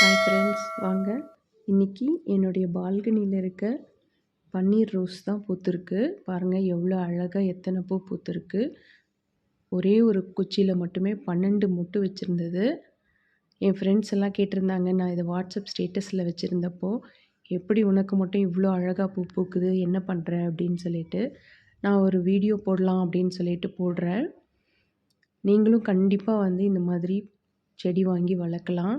Hi friends வாங்க. இன்றைக்கி என்னுடைய பால்கனியில் இருக்க பன்னீர் ரோஸ் தான் பூத்துருக்கு. பாருங்கள் எவ்வளோ அழகாக எத்தனை பூ பூத்துருக்கு. ஒரே ஒரு குச்சியில் மட்டுமே பன்னெண்டு மொட்டு வச்சுருந்தது. என் ஃப்ரெண்ட்ஸ் எல்லாம் கேட்டிருந்தாங்க நான் இதை வாட்ஸ்அப் ஸ்டேட்டஸில் வச்சுருந்தப்போ எப்படி உனக்கு மட்டும் இவ்வளோ அழகாக பூ பூக்குது என்ன பண்ணுற அப்படின்னு சொல்லிட்டு நான் ஒரு வீடியோ போடலாம் அப்படின்னு சொல்லிட்டு போடுறேன். நீங்களும் கண்டிப்பாக வந்து இந்த மாதிரி செடி வாங்கி வளர்க்கலாம்.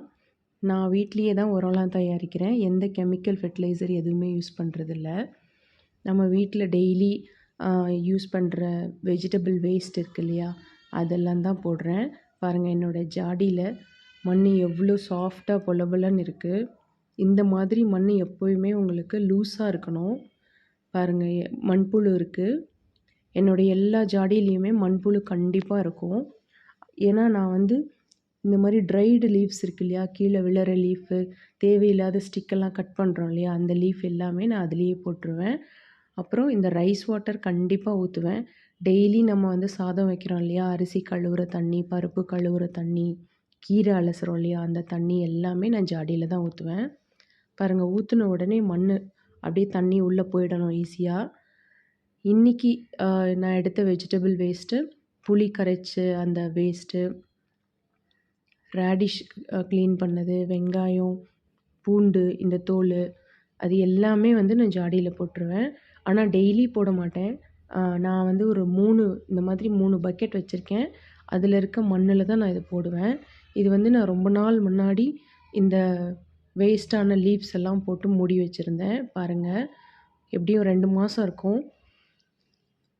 நான் வீட்லேயே தான் உரம்லாம் தயாரிக்கிறேன். எந்த கெமிக்கல் ஃபெர்டிலைசர் எதுவுமே யூஸ் பண்ணுறதில்ல நம்ம வீட்டில் டெய்லி யூஸ் பண்ணுற வெஜிடபிள் வேஸ்ட் இருக்கு இல்லையா? அதெல்லாம் தான் போடுறேன். பாருங்கள் என்னோடய ஜாடியில் மண் எவ்வளோ சாஃப்டாக பொல பொலன்னு இருக்குது இந்த மாதிரி மண் எப்போயுமே உங்களுக்கு லூஸாக இருக்கணும். பாருங்கள் மண்புழு இருக்குது என்னுடைய எல்லா ஜாடியிலையுமே மண்புழு கண்டிப்பாக இருக்கும். ஏன்னா நான் வந்து இந்த மாதிரி ட்ரைடு லீவ்ஸ் இருக்கு இல்லையா? கீழே விழற லீஃபு தேவையில்லாத ஸ்டிக்கெல்லாம் கட் பண்ணுறோம் இல்லையா? அந்த லீஃப் எல்லாமே நான் அதுலேயே போட்டுருவேன். அப்புறம் இந்த ரைஸ் வாட்டர் கண்டிப்பாக ஊற்றுவேன் டெய்லி நம்ம வந்து சாதம் வைக்கிறோம் இல்லையா? அரிசி கழுவுற தண்ணி பருப்பு கழுவுற தண்ணி கீரை அலசுறோம் இல்லையா? அந்த தண்ணி எல்லாமே நான் ஜாடியில் தான் ஊற்றுவேன் பாருங்கள் ஊற்றின உடனே மண் அப்படியே தண்ணி உள்ளே போயிடணும் ஈஸியாக இன்றைக்கி நான் எடுத்த வெஜிடபிள் வேஸ்ட்டு புளி கரைச்சி அந்த வேஸ்ட்டு ரேடிஷ் க்ளீன் பண்ணது வெங்காயம் பூண்டு இந்த தோல் அது எல்லாமே வந்து நான் ஜாடியில் போட்டுருவேன். ஆனால் டெய்லி போட மாட்டேன். நான் வந்து ஒரு மூணு இந்த மாதிரி மூணு பக்கெட் வச்சுருக்கேன். அதில் இருக்க மண்ணில் தான் நான் இதை போடுவேன். இது வந்து நான் ரொம்ப நாள் முன்னாடி இந்த வேஸ்ட்டான லீவ்ஸ் எல்லாம் போட்டு மூடி வச்சுருந்தேன். பாருங்கள் எப்படியும் ரெண்டு மாதம் இருக்கும்.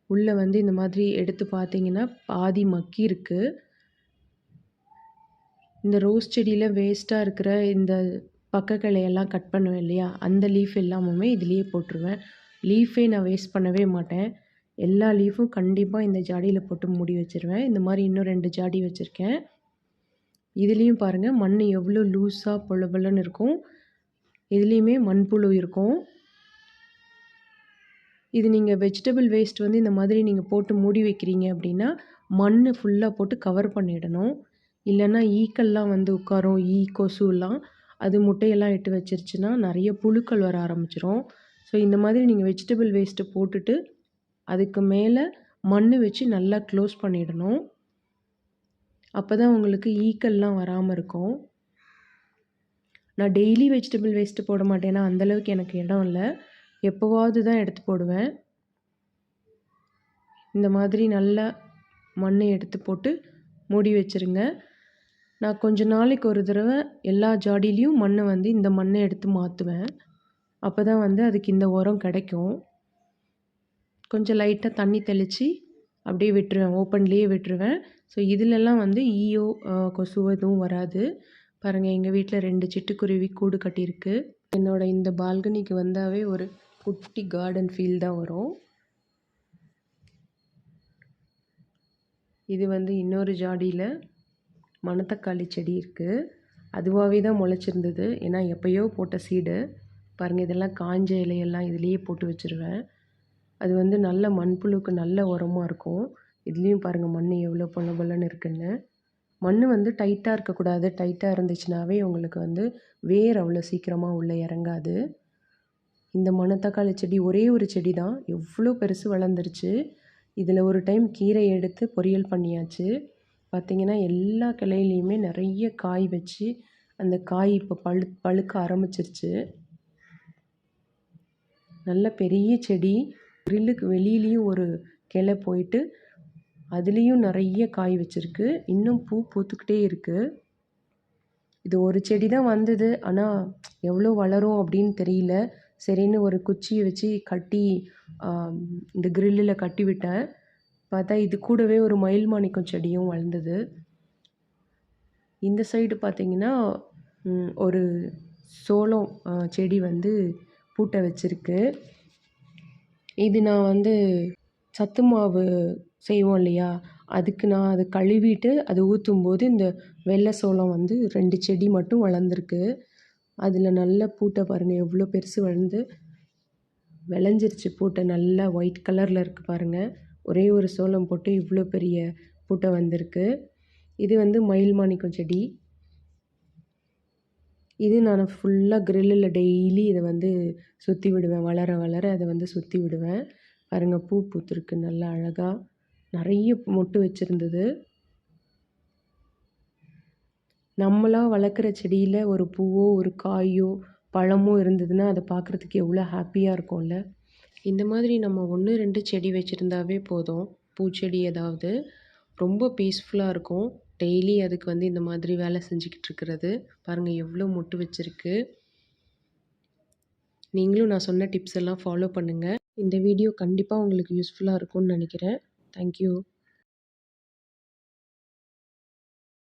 உள்ளே வந்து இந்த மாதிரி எடுத்து பார்த்தீங்கன்னா பாதி மக்கி இருக்குது இந்த ரோஸ் செடியில் வேஸ்ட்டாக இருக்கிற இந்த பக்க கிளையெல்லாம் கட் பண்ணுவேன் இல்லையா? அந்த லீஃப் எல்லாமுமே இதுலேயே போட்டுருவேன். லீஃபே நான் வேஸ்ட் பண்ணவே மாட்டேன். எல்லா லீஃபும் கண்டிப்பாக இந்த ஜாடியில் போட்டு மூடி வச்சிருவேன். இந்த மாதிரி இன்னும் ரெண்டு ஜாடி வச்சுருக்கேன். இதுலேயும் பாருங்கள் மண் எவ்வளோ லூஸாக பொல பொலன்னு இருக்கும். இதுலேயுமே மண்புழு இருக்கும். இது நீங்கள் வெஜிடபிள் வேஸ்ட் வந்து இந்த மாதிரி நீங்கள் போட்டு மூடி வைக்கிறீங்க அப்படின்னா மண் ஃபுல்லாக போட்டு கவர் பண்ணிடணும். இல்லைன்னா ஈக்கள்லாம் வந்து உட்காரும் ஈ கொசுலாம். அது முட்டையெல்லாம் இட்டு வச்சிருச்சுன்னா நிறைய புழுக்கள் வர ஆரம்பிச்சிரும். ஸோ இந்த மாதிரி நீங்கள் வெஜிடபிள் வேஸ்ட்டு போட்டுட்டு அதுக்கு மேலே மண் வச்சு நல்லா க்ளோஸ் பண்ணிடணும். அப்போ தான் உங்களுக்கு ஈக்கள்லாம் வராமல் இருக்கும். நான் டெய்லி வெஜிடபிள் வேஸ்ட்டு போட மாட்டேன்னா அந்தளவுக்கு எனக்கு இடம் இல்லை. எப்போவாவது தான் எடுத்து போடுவேன். இந்த மாதிரி நல்லா மண்ணை எடுத்து போட்டு மூடி வச்சிருங்க. நான் கொஞ்ச நாளைக்கு ஒரு தடவை எல்லா ஜாடிலேயும் மண்ணை வந்து இந்த மண்ணை எடுத்து மாற்றுவேன் அப்போ தான் வந்து அதுக்கு இந்த உரம் கிடைக்கும். கொஞ்சம் லைட்டாக தண்ணி தெளித்து அப்படியே விட்டுருவேன். ஓப்பன்லேயே விட்டுருவேன். ஸோ இதிலெல்லாம் வந்து ஈயோ கொசு எதுவும் வராது. பாருங்கள் எங்கள் வீட்டில் ரெண்டு சிட்டுக்குருவி கூடு கட்டியிருக்கு. என்னோட இந்த பால்கனிக்கு வந்தாவே ஒரு குட்டி கார்டன் ஃபீல் தான் வரும். இது வந்து இன்னொரு ஜாடியில் மணத்தக்காளி செடி இருக்குது அதுவாகவே தான் முளைச்சிருந்தது. ஏன்னா எப்பயோ போட்ட சீடு பாருங்கள் இதெல்லாம் காஞ்ச இலையெல்லாம் இதுலேயே போட்டு வச்சுருவேன். அது வந்து நல்ல மண்புழுக்கு நல்ல உரமாக இருக்கும். இதுலேயும் பாருங்கள் மண் எவ்வளோ பொல பொலன்னு இருக்குன்னு. மண் வந்து டைட்டாக இருக்கக்கூடாது. டைட்டாக இருந்துச்சுனாவே உங்களுக்கு வந்து வேர் அவ்வளோ சீக்கிரமாக உள்ளே இறங்காது. இந்த மணத்தக்காளி செடி ஒரே ஒரு செடி தான். எவ்வளோ பெருசு வளர்ந்துருச்சு. இதில் ஒரு டைம் கீரை எடுத்து பொரியல் பண்ணியாச்சு. பார்த்தீங்கன்னா எல்லா கிளையிலையுமே நிறைய காய் வச்சு அந்த காய் இப்போ பழு பழுக்க ஆரம்பிச்சிருச்சு. நல்ல பெரிய செடி. கிரில்லுக்கு வெளியிலையும் ஒரு கிளை போயிட்டு அதுலேயும் நிறைய காய் வச்சுருக்கு. இன்னும் பூ பூத்துக்கிட்டே இருக்குது இது ஒரு செடி தான் வந்தது. ஆனால் எவ்வளோ வளரும் அப்படின்னு தெரியல. சரின்னு ஒரு குச்சியை வச்சு கட்டி இந்த கிரில்லில் கட்டி விட்டேன். பார்த்தா இது கூடவே ஒரு மயில் மாணிக்கம் செடியும் வளர்ந்தது. இந்த சைடு பார்த்தீங்கன்னா ஒரு சோளம் செடி வந்து பூட்டை வச்சுருக்கு. இது நான் வந்து சத்து மாவு செய்வோம் இல்லையா? அதுக்கு நான் அதை கழுவிட்டு அது ஊற்றும்போது இந்த வெள்ளை சோளம் வந்து ரெண்டு செடி மட்டும் வளர்ந்துருக்கு. அதில் நல்ல பூட்டை பாருங்கள் எவ்வளோ பெருசு வளர்ந்து. விளைஞ்சிருச்சு பூட்டை நல்லா ஒயிட் கலரில் இருக்குது பாருங்கள் ஒரே ஒரு சோளம் போட்டு இவ்வளோ பெரிய பூட்டை வந்திருக்கு. இது வந்து மயில் மாணிக்கம் செடி. இது நான் ஃபுல்லாக கிரில்லில் டெய்லி இதை வந்து சுற்றி விடுவேன். வளர வளர அதை வந்து சுற்றி விடுவேன். பாருங்கள் பூ பூத்துருக்கு நல்லா அழகாக நிறைய மொட்டு வச்சுருந்தது. நம்மளாக வளர்க்குற செடியில் ஒரு பூவோ ஒரு காயோ பழமோ இருந்ததுன்னா அதை பார்க்குறதுக்கு எவ்வளோ ஹாப்பியாக இருக்கும்ல. இந்த மாதிரி நம்ம ஒன்று ரெண்டு செடி வச்சுருந்தாவே போதும். பூச்செடி ஏதாவது. ரொம்ப பீஸ்ஃபுல்லாக இருக்கும். டெய்லி அதுக்கு வந்து இந்த மாதிரி வேலை செஞ்சுக்கிட்டு இருக்கிறது. பாருங்கள் எவ்வளோ மொட்டு வச்சுருக்கு. நீங்களும் நான் சொன்ன டிப்ஸ் எல்லாம் ஃபாலோ பண்ணுங்கள் இந்த வீடியோ கண்டிப்பாக உங்களுக்கு யூஸ்ஃபுல்லாக இருக்கும்னு நினைக்கிறேன். தேங்க்யூ